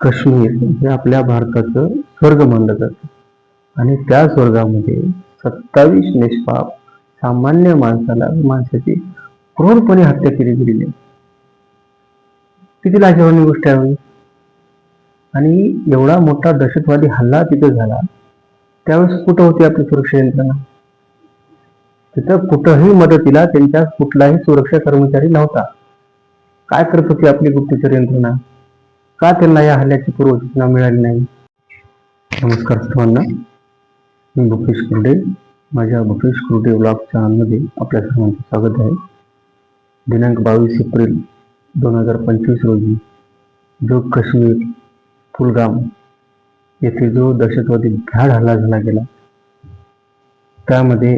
काश्मीर हे आपल्या भारताचं स्वर्ग मानलं जातं. आणि त्या स्वर्गामध्ये सत्तावीस निष्पाप सामान्य माणसाला माणसाची क्रूरपणे हत्या केली गेलेली. किती लाजवानी गोष्ट आहे. आणि एवढा मोठा दहशतवादी हल्ला तिथे झाला. त्यावेळेस कुठं होती आपली सुरक्षा यंत्रणा? तिथं कुठंही मदतीला त्यांच्या कुठलाही सुरक्षा कर्मचारी नव्हता. काय करत होती आपली गुप्तचर यंत्रणा? का त्यांना या हल्ल्याची पूर्वसूचना मिळाली नाही? नमस्कार सर्वांना. मी भूपेश कुर्डे. माझ्या भूपेश कुर्डे ब्लॉग चॅनलमध्ये आपल्या सर्वांचं स्वागत आहे. दिनांक बावीस एप्रिल दोन हजार पंचवीस रोजी जो काश्मीर कुलगाम येथे जो दहशतवादी भ्याड हल्ला झाला गेला त्यामध्ये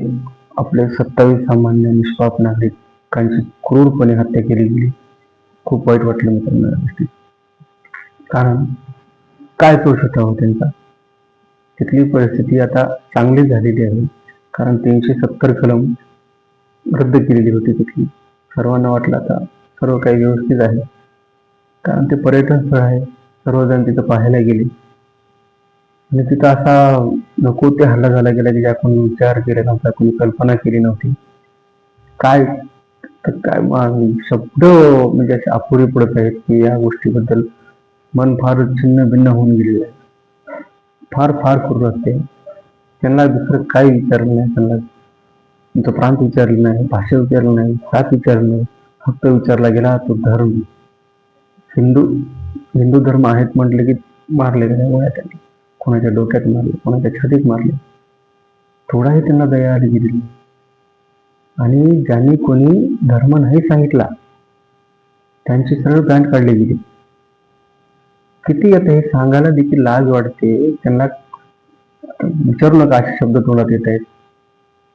आपले सत्तावीस सामान्य निष्पाप नागरिकांची क्रूरपणे हत्या केली गेली. खूप वाईट वाटलं मित्रांनो या गोष्टी कारण काय दोष होता हो त्यांचा? तिथली परिस्थिती आता चांगली झालेली आहे. कारण तीनशे सत्तर कलम रद्द केलेली होती तिथली. सर्वांना वाटलं आता सर्व काही व्यवस्थित आहे. कारण ते पर्यटन स्थळ आहे. सर्वजण तिथं पाहायला गेले. आणि तिथं असा नको ते हल्ला झाला गेला की ज्या कोणी विचार केला नव्हता कोणी कल्पना केली नव्हती. काय तर काय शब्द म्हणजे असे अपुरे पडत आहेत की या गोष्टीबद्दल मन फार छिन्न भिन्न होऊन गेलेलं आहे. फार फार क्रूर असते. त्यांना दुसरं काही विचारलं नाही. त्यांना तुमचं प्रांत विचारलं नाही. भाषा विचारलं नाही. जात विचारलं नाही. फक्त विचारला गेला तो धर्म. हिंदू हिंदू धर्म आहेत म्हटले की मारले गेले गोळ्या त्यांनी कोणाच्या डोक्यात मारले कोणाच्या छातीत मारले. थोडाही त्यांना दया आली गेली आणि ज्यांनी कोणी धर्म नाही सांगितला त्यांची सरळ पॅन्ट काढली गेली. किती येते हे सांगायला देखील लाज वाटते. त्यांना आता विचारू नका असे शब्द तोंडात येत आहेत.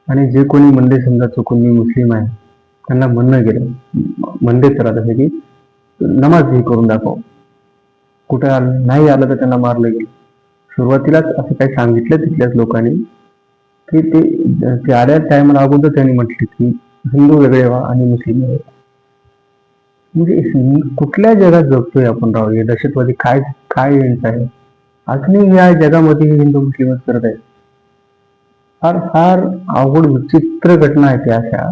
आणि जे कोणी म्हणले समजा चुकून मी मुस्लिम आहे त्यांना म्हणणं गेलं. म- म्हणले तर आता की नमाज हे करून दाखव. कुठं आलं नाही आलं तर त्यांना मारलं गेलं. सुरुवातीलाच असं काही सांगितलं तिथल्याच लोकांनी. की ते ते आल्या टायमाला अगोदर त्यांनी म्हटले की हिंदू वेगळे व्हा आणि मुस्लिम वेगळे व्हा. म्हणजे कुठल्या जगात जगतोय आपण राव? हे दहशतवादी काय काय यांचं आहे? अजूनही या जगामध्ये हिंदू मुस्लिमच करत आहेत फार फार अवघड विचित्र घटना आहे त्या अशा.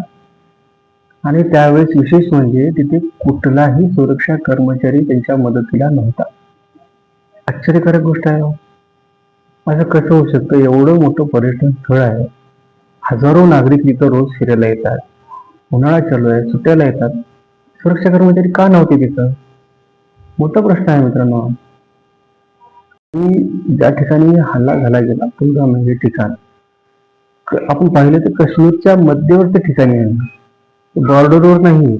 आणि त्यावेळेस विशेष म्हणजे तिथे कुठलाही सुरक्षा कर्मचारी त्यांच्या मदतीला नव्हता. आश्चर्यकारक गोष्ट आहे असं कसं होऊ शकतं? एवढं मोठं पर्यटन स्थळ आहे. हजारो नागरिक तिथं रोज फिरायला येतात. उन्हाळा चालू आहे सुट्ट्याला येतात. सुरक्षा कर्मचारी का नव्हते तिथं? मोठा प्रश्न आहे मित्रांनो. ज्या ठिकाणी हल्ला झाला गेला पुलगाम म्हणजे ठिकाण. आपण पाहिलं तर काश्मीरच्या मध्यवर्ती ठिकाणी आहे. बॉर्डरवर नाही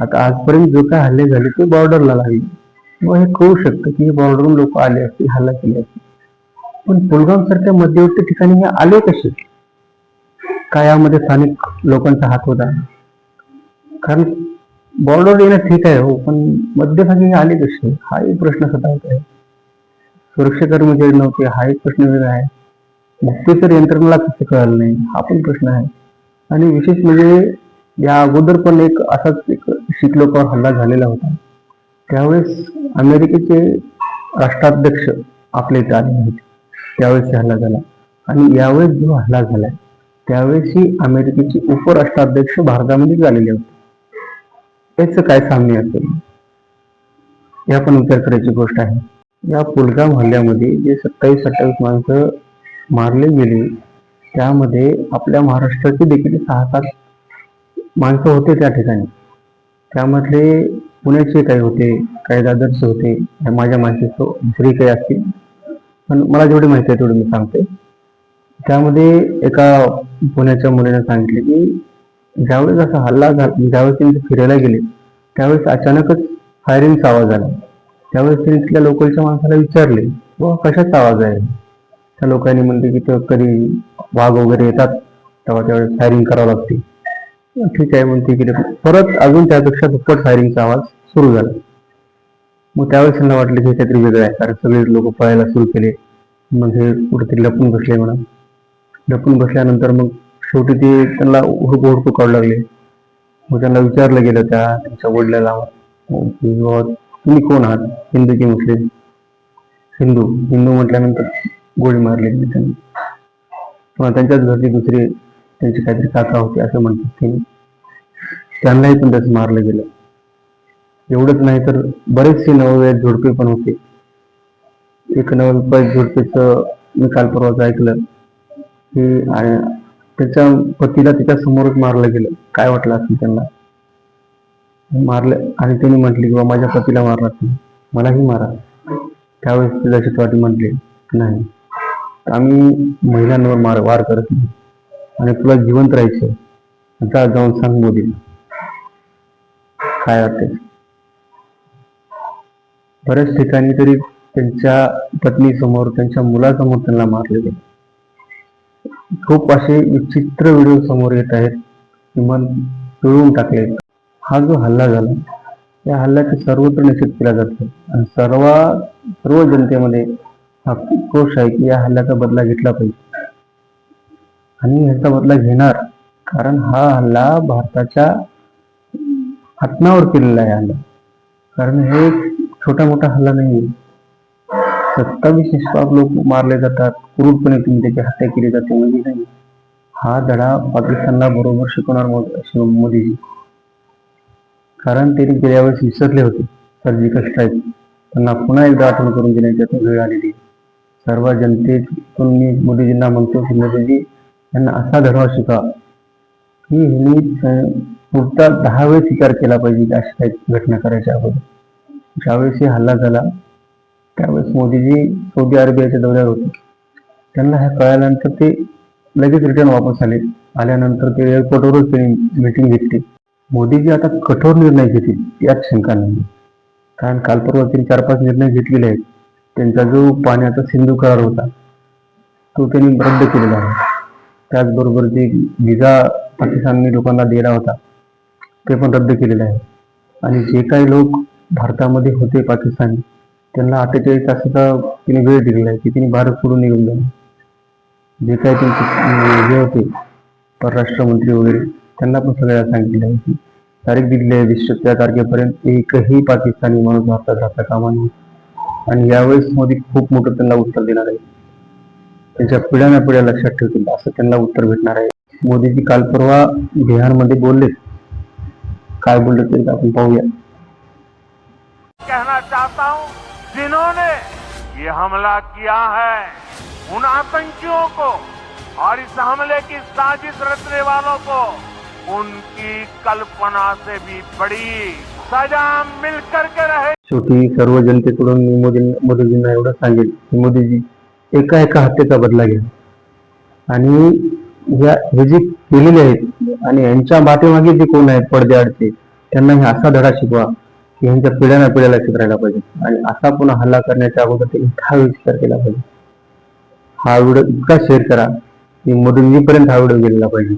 आता आजपर्यंत जो काय हल्ले झाले ते बॉर्डरला लागले मग हे कळू शकतं की बॉर्डरहून लोक आले असतील हल्ला केले असतील. पण पुलगाम सारख्या मध्यवर्ती ठिकाणी हे आले कसे? काय यामध्ये स्थानिक लोकांचा हात होता? कारण बॉर्डर येणं ठीक आहे हो पण मध्यभागी आले कसे? हा एक प्रश्न सतावत आहे. सुरक्षा कर्मचारी नव्हते हा एक प्रश्न वेगळा आहे. गुप्तचर यंत्रणेला कसं कळलं नाही हा पण प्रश्न आहे. आणि विशेष म्हणजे या अगोदर पण एक असाच एक शीख लोकांवर हल्ला झालेला होता. त्यावेळेस अमेरिकेचे राष्ट्राध्यक्ष आपल्या इथे आले होते त्यावेळेस हे हल्ला झाला. आणि यावेळेस जो हल्ला झालाय त्यावेळेस ही अमेरिकेचे उपराष्ट्राध्यक्ष भारतामध्ये झालेले होते. याचं काय साम्य असेल? या पण विचार करायची गोष्ट आहे. या पुलगाम हल्ल्यामध्ये जे सत्तावीस अठ्ठावीस माणसं मारले गेले त्यामध्ये आपल्या महाराष्ट्राचे देखील सहा सात माणसं होते त्या ठिकाणी. त्यामधले पुण्याचे काही होते काही दादरचे होते काही माझ्या माणसाचं दुसरी काही असतील. पण मला जेवढी माहिती आहे तेवढी मी सांगते. त्यामध्ये एका पुण्याच्या मुलीने सांगितले की ज्यावेळेस असा हल्ला झाला ज्यावेळेस त्यांनी फिरायला गेले त्यावेळेस अचानकच फायरिंगचा आवाज आला. त्यावेळेस त्यांनी तिथल्या लोकलच्या माणसाला विचारले व कशाचा आवाज आहे? त्या लोकांनी म्हणले की तर कधी वाघ वगैरे येतात तेव्हा त्यावेळेस फायरिंग करावं लागते. ठीक आहे म्हणते की परत अजून त्यापेक्षा दुप्पट फायरिंगचा आवाज सुरू झाला. मग त्यावेळेस त्यांना वाटलं की काहीतरी वेगळं आहे कारण सगळे लोक पळायला सुरू केले. मग हे कुठेतरी लपून बसले म्हणा. लपून बसल्यानंतर मग शेवटी ते त्यांना हुडकू हुडकू काढू लागले. मग त्यांना विचारलं गेलं त्या त्यांच्या वडिलाला तुम्ही कोण आहात? हिंदू की मुस्लिम? हिंदू. हिंदू म्हटल्यानंतर गोळी मारली गेली त्यांनी. किंवा त्यांच्याच घरचे दुसरे त्यांचे काहीतरी काका होते असं म्हणतात त्यांनी. त्यांनाही पण त्याच मारलं गेलं. एवढंच नाही तर बरेचसे नवविवाहित झुडपे पण होते. एक नवविवाहित झुडपेचं मी काल परवाच ऐकलं की त्याच्या पतीला तिच्या समोरच मारलं गेलं. काय वाटलं असेल त्यांना? मारलं आणि त्यांनी म्हटले की बा माझ्या पतीला मारला तुम्ही. मलाही मारा. त्यावेळेस दहशतवादी म्हटले नाही. आम्ही महिलांवर मार वार करत नाही. आणि तुला जिवंत राहायचं आता जाऊन सांग मोदीला काय वाटते बऱ्याच ठिकाणी तरी त्यांच्या पत्नीसमोर त्यांच्या मुलासमोर त्यांना मारले गेले. खूप असे विचित्र व्हिडिओ समोर येत आहेत किमान पिळून टाकले हा जो हल्ला झाला या हल्ल्याचा सर्वत्र निषेध केला जातो. आणि सर्व सर्व जनतेमध्ये हा रोष आहे की या हल्ल्याचा बदला घेतला पाहिजे. आणि ह्याचा बदला घेणार कारण हा हल्ला भारताच्या आत्मावर केलेला आहे हल्ला. कारण हे छोटा मोठा हल्ला नाही आहे सत्तावीस निष्पाप लोक मारले जातात. क्रूरपणे तुम्ही त्याची हत्या केली जाते. म्हणजे नाही हा धडा पाकिस्तानला बरोबर शिकवणार मोदीजी. कारण त्यांनी गेल्या वेळेस विसरले होते. Surgical strike. त्यांना पुन्हा एकदा आठवण करून देण्याची वेळ आलेली सर्व जनतेतून मी मोदीजींना म्हणतो की मोदीजी यांना असा धडा शिका की ह्यांनी पुढचा दहा वेळेस विचार केला पाहिजे की अशा काही घटना करायच्या अगोदर. ज्यावेळेस हे हल्ला झाला त्यावेळेस मोदीजी सौदी अरेबियाच्या दौऱ्यावर होते. त्यांना हे कळल्यानंतर ते लगेच रिटर्न वापस आले. आल्यानंतर ते एअरपोर्टवरच त्यांनी मीटिंग घेतली. मोदीजी आता कठोर निर्णय घेतील यात शंका नाही. कारण काल परवा त्यांनी चार पाच निर्णय घेतलेले आहेत. त्यांचा जो पाण्याचा सिंधू करार होता तो त्यांनी रद्द केलेला आहे. त्याचबरोबर जे विजा पाकिस्तानने लोकांना दिला होता ते पण रद्द केलेलं आहे. आणि जे काही लोक भारतामध्ये होते पाकिस्तानी त्यांना अठ्ठेचाळीस तासाचा तिने वेळ दिलेला आहे की तिने भारत सोडून निघून जाणे जे काय त्यांचे म्हणजे जे होते परराष्ट्रमंत्री वगैरे त्यांना पण सगळ्या सांगितलं आहे की तारीख दिलेली आहे वीस त्या तारखेपर्यंत एकही पाकिस्तानी माणूस भारतात राहता कामा नये. आणि यावेळेस मोदी खूप मोठं त्यांना उत्तर देणार आहे त्यांच्या पिढ्याना पिढ्या लक्षात ठेवतील असं त्यांना उत्तर भेटणार आहे. मोदीजी काल परवा बिहारमध्ये बोलले. काय बोलले ते आपण पाहूया. कहना चाहता हूं जिन्होंने ये हमला किया है उन आतंकियों को और इस हमले की साजिश रचने वालों को उनकी कल्पना से भी बड़ी सजा मिल करके रहे। शेवटी सर्व जनतेकडून मी मोदी मोदीजींना एवढं सांगेल की मोदीजी एका एका हत्येचा बदला घ्या. आणि या हे जे केलेले आहेत आणि यांच्या पाठीमागे जे कोण आहेत पडद्याआडचे त्यांना हे असा धडा शिकवा. की यांच्या पिढ्याना पिढ्या लक्षात राहिला पाहिजे. आणि असा पुन्हा हल्ला करण्याच्या अगोदर त्यांनी हा विचार केला पाहिजे. हा व्हिडिओ इतका शेअर करा की मोदींजीपर्यंत हा व्हिडिओ गेलेला पाहिजे.